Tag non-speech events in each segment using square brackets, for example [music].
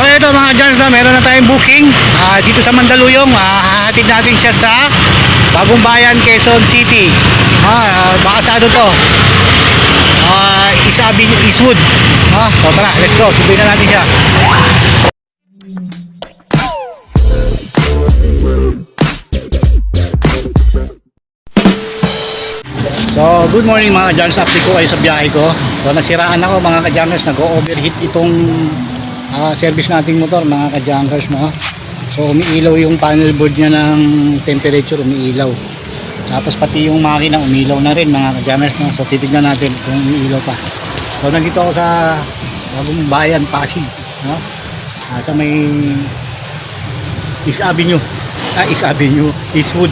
So ito mga Jans na meron na tayong booking ah, dito sa Mandaluyong. Ah, hahatid natin siya sa Bagong Bayan, Quezon City. Ah, ah, baka ano to? Ah, Isabi Eastwood. Ah, so tara, let's go. Subuhin na natin siya. So, good morning mga ka-Jans. Update ko kayo sa biyahe ko. So, nasiraan ako mga ka-Jammers. Nag-overheat itong ah, service nating motor mga ka-Jammers. No? So, umiilaw yung panel board niya ng temperature. Umiilaw. Tapos pati yung makina umiilaw na rin mga ka-Jammers. No? So, titignan natin kung umiilaw pa. So, nandito ako sa Bagong Bayan, Pasig. No? Ah, sa may East Avenue. Ah, East Avenue. Eastwood.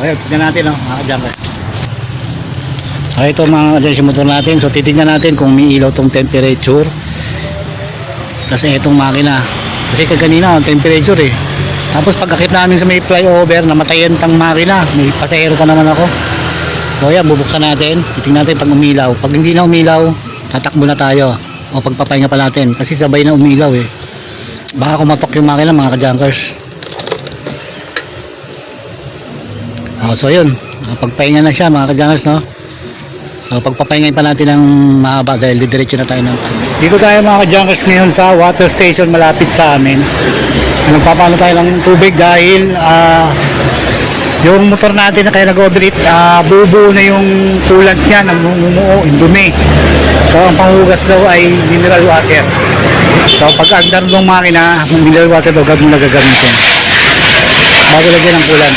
Okay, tignan natin no, mga ka-Jammers. Okay, ito mga ka motor natin. So titignan natin kung may ilaw tong temperature. Kasi itong makina. Kasi kaganina ang temperature eh. Tapos pagkakit namin sa may flyover, namatayan tang makina. May pasahero pa naman ako. So yan, bubuksan natin. Titignan natin pag umilaw. Pag hindi na umilaw, tatakbo na tayo. O pagpapahinga pa natin. Kasi sabay na umilaw eh. Baka kumatok yung makina mga ka-junkers. Oh, so yun, pagpahinga na siya mga ka-junkers no. So pagpapahingayin pa natin ng mahaba dahil didiretso na tayo ng tanong. Dito tayo mga ka-junkers ngayon sa water station malapit sa amin. Nagpapano tayo ng tubig dahil ah, yung motor natin na kaya nag-overheat, uh, bubuo na yung coolant niya, namumuo, yung dumi. So ang panghugas daw ay mineral water. So pag andar ng makina, mineral water daw gagawin na gagamitin. Bago lagyan ng coolant.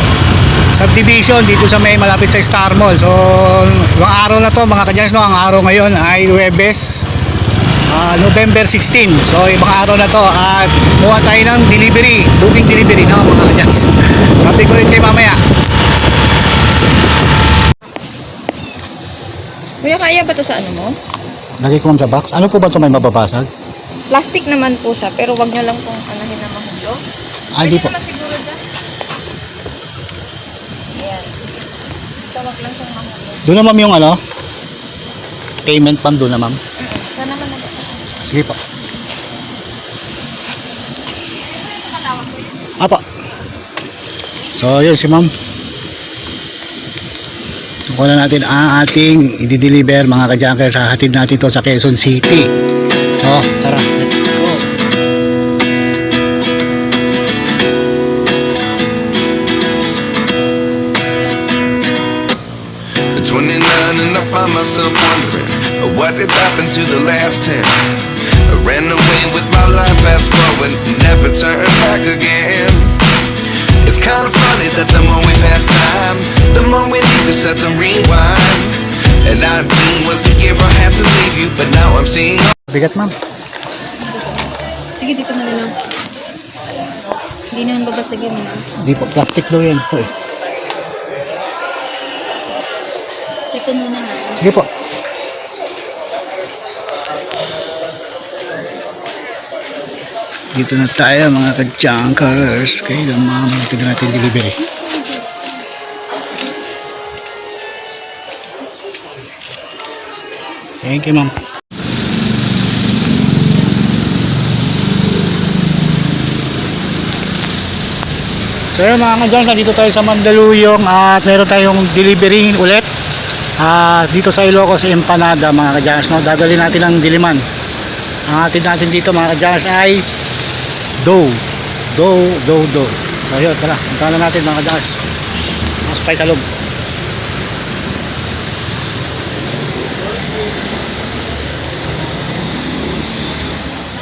subdivision dito sa may malapit sa Star Mall. So, yung araw na to mga kadyans, no, ang araw ngayon ay Huwebes, ah, November 16. So, ibang araw na to at kuha tayo ng delivery, booking delivery, no, mga kadyans. [laughs] Sabi ko rin kayo mamaya. Kuya, kaya ba to sa ano mo? Lagay ko sa box. Ano po ba ito may mababasag? Plastic naman po siya, pero wag nyo lang pong anahin na mahulog. Ah, hindi po. naman wag lang siyang mahulog. Doon na ma'am yung ano? Payment ma'am doon na ma'am. Saan naman na Sige po. Apa. So, yun si ma'am. Kuha na natin ang ating i-deliver mga ka-junker sa hatid natin to sa Quezon City. So, tara, let's go. Last 10. I ran away with my life, fast forward, never turn back again. It's kind of funny that the more we pass time, the more we need to set them rewind. And 19 was the year I had to leave you, but now I'm seeing. Bigat ma'am. Sige, dito na lang. Hindi naman babasagin. eh. Hindi po, plastic daw yan. Ito eh. Check ko muna ha. Sige po. Dito na tayo mga ka-junkers. Kailan ma'am, tignan natin delivery. Thank you ma'am. So mga ka-junks, nandito tayo sa Mandaluyong at meron tayong delivery ulit. Ah, dito sa Ilocos Empanada mga ka-junks, no? Dadali natin ang diliman. Ang atin natin dito mga ka-junks ay dough. Dough, dough, dough. So yun, tara, puntahan na natin mga ka-junks. Mas tayo sa loob.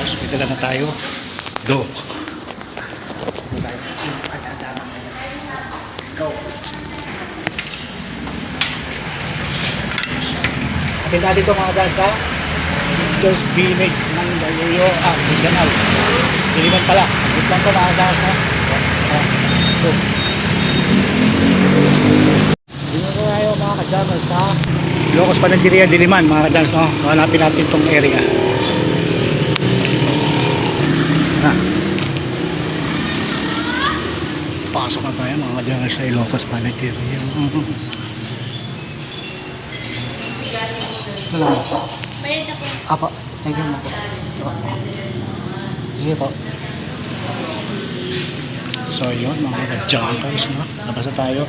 Hospital na tayo. Do. Let's go. Atin natin ito mga guys ha. Pictures village ng Gayoyo. Ah, Mindanao. Diliman pala. Wait lang guys ha. Ah, let's go. Dito na tayo mga kajamas sa Locos Panagiriya, Diliman mga kajamas no. So hanapin natin itong area. Na. Pasok na tayo mga kajamas sa Ilocos Panagiriya. Ito lang. Apo, thank you mo po. Ito po. Sige po. So yun, mga ka-junkers, no? Labas na tayo.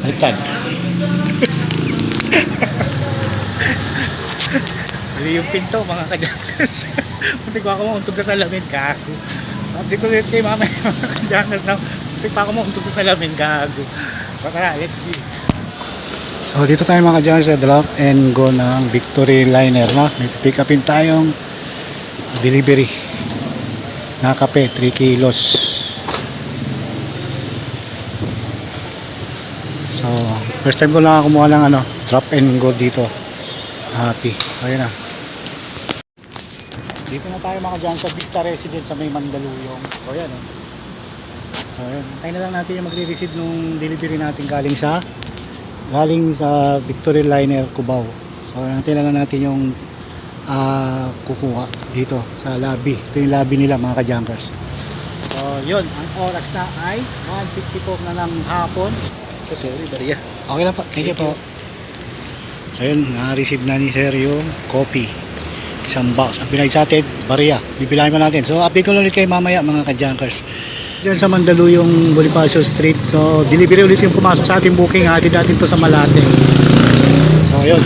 Baliktad. Mali yung pinto, mga ka-junkers. [laughs] Punti ko ako mauntog sa salamin, gago. Sabi ko ulit kay mama, mga ka-junkers, no? Punti pa ako mauntog sa salamin, gago. Baka, let's go. So dito tayo mga dyan sa drop and go ng Victory Liner no? May pick upin tayong delivery na kape 3 kilos. So first time ko lang kumuha ng ano, drop and go dito. Happy. Ayun na. Dito na tayo mga dyan sa Vista Residence sa may Mandaluyong. So yan oh. So yan. Tayo na lang natin yung magre-receive nung delivery natin galing sa galing sa Victory Liner Cubao. So natin na lang natin yung ah, kukuha dito sa lobby. Ito yung lobby nila mga ka-junkers. So yun, ang oras na ay 1.54 na ng hapon. So sorry, Maria. Okay lang po. Thank you po. So yun, na-receive na ni Sir yung coffee. Isang box. Ang pinay sa atin, Baria. Bibilahin pa natin. So update ko ulit kayo mamaya mga ka-junkers. Diyan sa Mandaluyong Bonifacio Street. So, delivery ulit yung pumasok sa ating booking. Hatid natin to sa Malate. So, yun.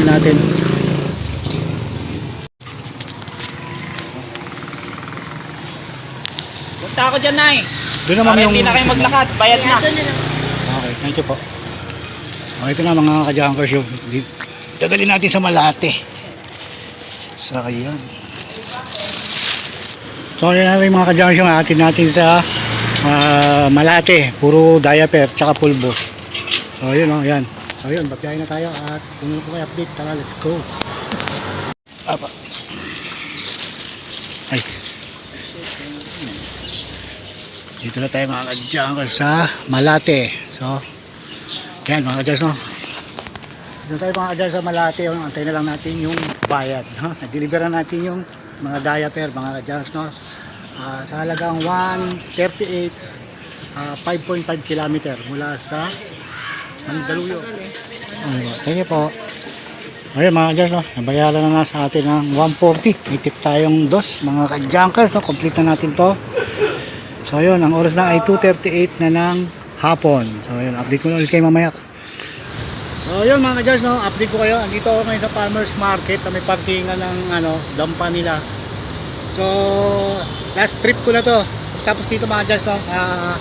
Yun natin. Ako dyan, Nay. Doon naman Para yung... hindi na kayo maglakad. Bayad na. Okay, thank you po. Okay, ito na mga ka-junkers yung... Dadali natin sa Malate. So, yun. So, yun na rin mga ka-junkers yung hatid natin sa ah, Malate. Puro diaper, tsaka pulbo. So, yun o, yan. So, yun, bagyahin na tayo at kung po kayo update, tara, let's go. Apa. Ay. Dito na tayo mga ka-junkers sa Malate. So, yan mga ka-junkers, no? Dito tayo mga ka-junkers sa Malate. Antay na lang natin yung bayad. No? Nag-deliver na natin yung mga diaper, mga ka-junkers, no? Ah, sa halagang 138 ah, 5.5 kilometer mula sa Mandaluyong. Ano? Thank you po. Ayun mga ka-junkers, no? Nabayaran na na sa atin ng 140. May tayong dos, mga ka-junkers, no? Complete na natin to. So ayun, ang oras na ay 2.38 na ng hapon. So ayun, update ko na ulit kayo mamaya. So ayun mga ka no, update ko kayo. Andito ako ngayon sa farmers market sa may parkingan ng ano, dampa nila. So last trip ko na to. Tapos dito mga ka no, ah,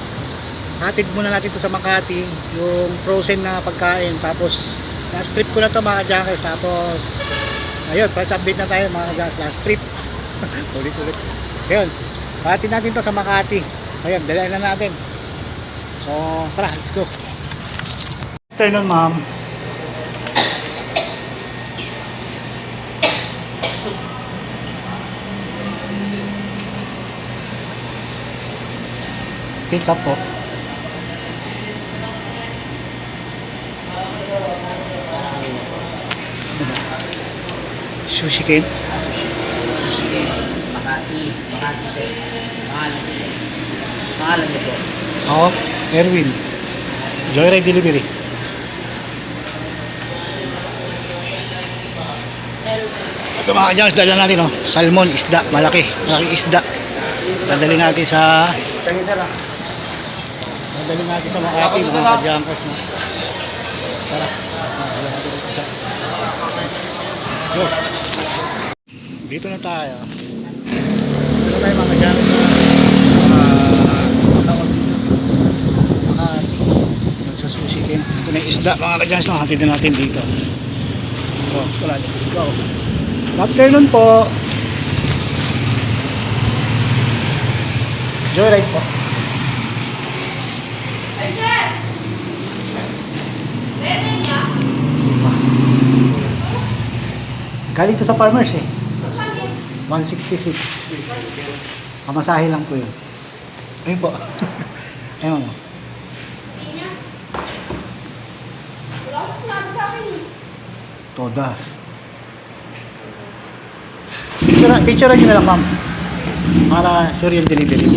hatid muna natin to sa Makati, yung frozen na pagkain. Tapos last trip ko na to mga ka Tapos ayun, press update na tayo mga ka last trip. [laughs] Ulit-ulit. Ayun, hatid natin to sa Makati. Ayun, dalayan na natin. So, tara, let's go. Afternoon, ma'am. Pick up po. Sushi kin? Sushi. Sushi. Makati. Makati. Pangalan niyo. Pangalan niyo po. Ako, Erwin. Joyride Delivery. Ito mga kajans, dala natin oh. Salmon, isda, malaki. Malaking isda. Dadali natin sa... Dadali natin sa Makati, mga kajankers. No? Tara. Ah. Let's go. Dito na tayo. Dito na tayo mga kajankers. Ah, tawag dito. Makati. Kin. Ito na yung isda mga kajankers. No? Hatid na natin dito. So, tara, let's go. Afternoon po. Joyride po. Lima. Galing to sa farmers eh. 166. Pamasahe lang po yun. Ayun po. [laughs] Ayun. Todas. Picture, picture nyo na lang ma'am. Para sure yung delivery.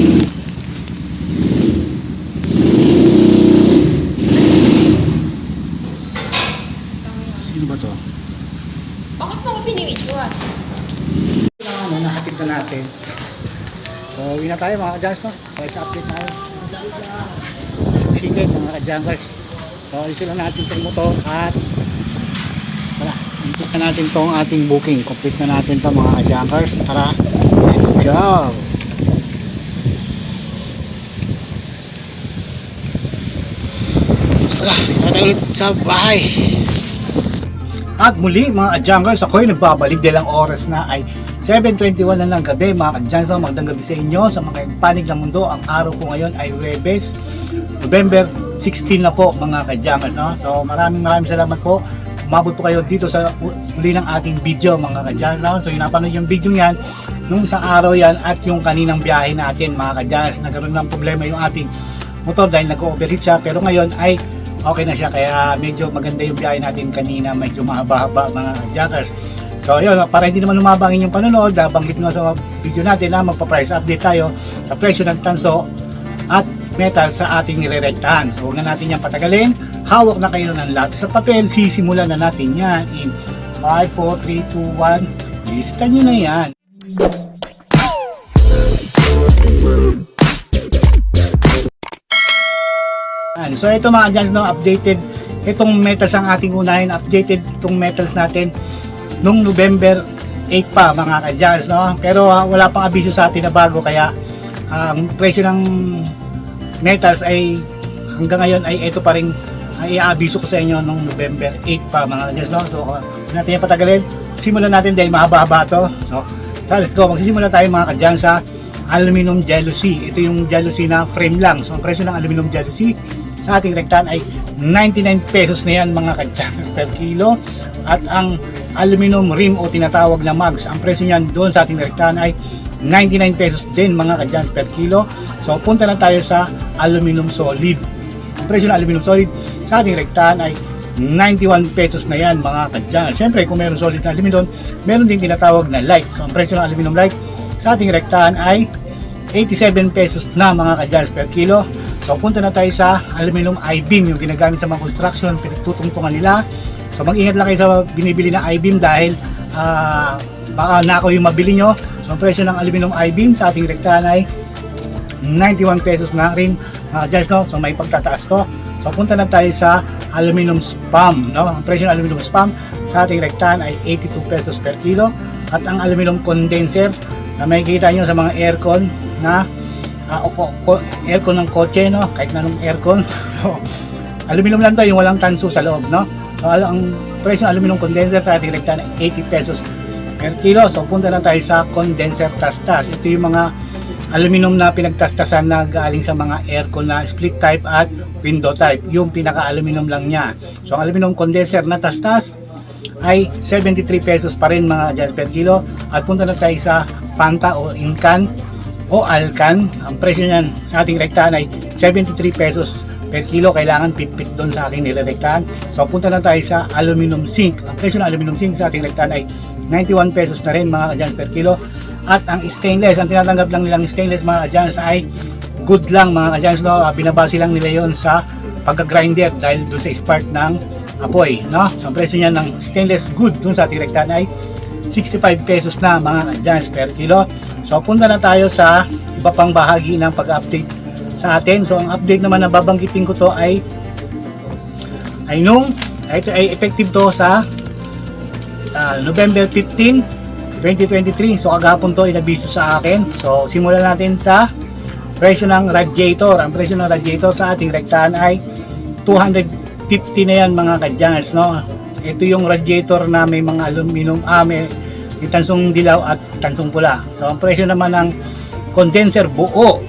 Sino ba to? Bakit mo ko binibidyoan? Ano, nahatid na natin. So, uwi na tayo mga ka-jans, no? Price update tayo. Chicken, mga ka-jankers. So, ayusin lang natin itong motor at complete na natin itong ating booking. Complete na natin ito mga ka-jankers. Tara, let's go! Tara, tara tayo ulit sa bahay. At muli mga adjangers, ako'y nagbabalik dahil ang oras na ay 7.21 na ng gabi mga adjangers. No? Magandang gabi sa inyo sa mga panig ng mundo. Ang araw ko ngayon ay Webes, November 16 na po mga kadjangers. No? So maraming maraming salamat po. Umabot po kayo dito sa muli ng ating video mga kadjangers. No? So yung napanood yung video yan, nung isang araw yan at yung kaninang biyahe natin mga kadjangers. Nagkaroon ng problema yung ating motor dahil nag-overheat siya pero ngayon ay okay na siya kaya medyo maganda yung biyahe natin kanina medyo mahaba-haba mga jackers so yun para hindi naman lumaba ang inyong panonood nabanggit nga sa video natin na magpa-price update tayo sa presyo ng tanso at metal sa ating nirerektahan so huwag na natin yan patagalin hawak na kayo ng lahat sa papel sisimulan na natin yan. In 5, 4, 3, 2, 1 ilista nyo na yan. So ito mga dyan, no, updated. Itong metals ang ating unahin, updated itong metals natin nung November 8 pa mga kadyans, no? Pero ah, wala pang abiso sa atin na bago kaya ang presyo ng metals ay hanggang ngayon ay ito pa rin ang iaabiso ko sa inyo nung November 8 pa mga kadyans, no? So uh, natin yung patagalin. Simulan natin dahil mahaba-haba to. So tara, let's go. Magsisimula tayo mga kadyans sa aluminum jealousy. Ito yung jealousy na frame lang. So ang presyo ng aluminum jealousy sa ating rektan ay 99 pesos na yan mga kadyans per kilo at ang aluminum rim o tinatawag na mags ang presyo niyan doon sa ating rektan ay 99 pesos din mga kadyans per kilo so punta lang tayo sa aluminum solid presyo ng aluminum solid sa ating rektan ay 91 pesos na yan mga kadyans syempre kung meron solid na aluminum meron din tinatawag na light so ang presyo ng aluminum light sa ating rektan ay 87 pesos na mga kadyans per kilo. So punta na tayo sa aluminum I-beam yung ginagamit sa mga construction, pinagtutungtungan nila. So mag-ingat lang kayo sa binibili na I-beam dahil ah, baka nako yung mabili nyo. So ang presyo ng aluminum I-beam sa ating rektahan ay 91 pesos na rin mga kadyans no. So may pagtataas to. So punta na tayo sa aluminum spam. No? Ang presyo ng aluminum spam sa ating rektahan ay 82 pesos per kilo. At ang aluminum condenser na makikita nyo sa mga aircon na ko- aircon ng kotse no kahit na anong aircon [laughs] aluminum lang to yung walang tanso sa loob no so ang presyo ng aluminum condenser sa ating rekta ay 80 pesos per kilo so punta lang tayo sa condenser tastas ito yung mga aluminum na pinagtastasan na galing sa mga aircon na split type at window type. Yung pinaka aluminum lang niya. So ang aluminum condenser na tastas ay 73 pesos pa rin mga dyan per kilo. At punta na tayo sa Panta o Incan o Alcan. Ang presyo niyan sa ating rektahan ay 73 pesos per kilo. Kailangan pitpit doon sa aking nirerektahan so punta na tayo sa aluminum zinc ang presyo ng aluminum zinc sa ating rektahan ay 91 pesos na rin mga kadyan per kilo at ang stainless ang tinatanggap lang nilang stainless mga kadyan ay good lang mga kadyan no? Ah, binabase lang nila yon sa pagka-grinder dahil doon sa spark ng apoy no so ang presyo niya ng stainless good doon sa ating rektahan ay 65 pesos na mga adjans per kilo. So punta na tayo sa iba pang bahagi ng pag-update sa atin. So ang update naman na babanggitin ko to ay ay nung ito ay effective to sa ah, November 15, 2023. So kagahapon to inabiso sa akin. So simulan natin sa presyo ng radiator. Ang presyo ng radiator sa ating rektahan ay 250 na yan mga kadyans. No? Ito yung radiator na may mga aluminum, ah, may, may tansong dilaw at tansong pula. So ang presyo naman ng condenser buo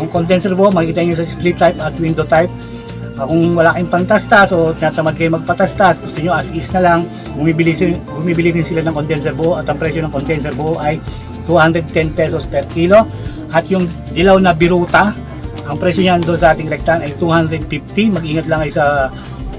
ang condenser buo, makikita nyo sa split type at window type. Ah, kung wala kayong pantastas o tinatamad kayo magpatastas, gusto nyo as is na lang, bumibili, bumibili sila ng condenser buo at ang presyo ng condenser buo ay 210 pesos per kilo. At yung dilaw na biruta, ang presyo niyan doon sa ating rektan ay 250. Mag-ingat lang kayo sa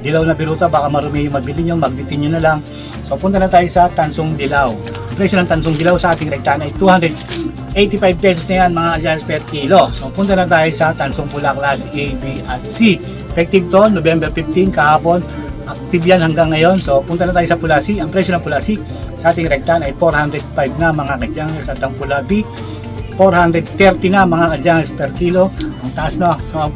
dilaw na biruta, baka marumi yung mabili nyo, magbitin nyo na lang. So punta na tayo sa Tansong Dilaw. Presyo ng Tansong Dilaw sa ating rektan ay 285 pesos na yan mga adjust per kilo. So punta na tayo sa Tansong Pula Class A, B at C. Effective to November 15 kahapon. Active yan hanggang ngayon. So punta na tayo sa Pula C. Ang presyo ng Pula C sa ating rektan ay 405 na mga kadyangers at ang Pula B 430 na mga kadyangers per kilo. Ang taas no. So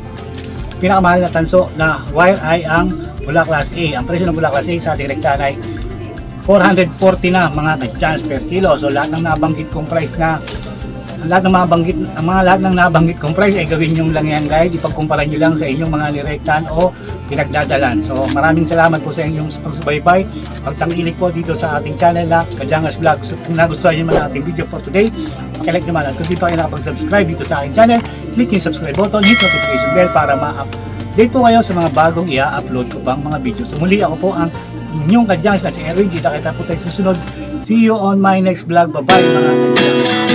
pinakamahal na tanso na wire ay ang Pula Class A. Ang presyo ng Pula Class A sa ating rektan ay 440 na mga kadyans per kilo. So lahat ng nabanggit kong price na lahat ng mga banggit, ang mga lahat ng nabanggit kong price ay gawin nyo lang yan guys. Ipagkumpara nyo lang sa inyong mga nirektan o pinagdadalan. So maraming salamat po sa inyong pagsubaybay. Pagtangilik po dito sa ating channel na Kajangas Vlog. So kung nagustuhan nyo man ating video for today, pakilike naman. At kung di pa kayo nakapag-subscribe dito sa aking channel, click yung subscribe button, hit notification bell para ma-update po kayo sa mga bagong i-upload ko pang mga video. So muli ako po ang inyong kadyans na si Erwin. Kita kita po tayo susunod. See you on my next vlog. Bye-bye mga kadyans.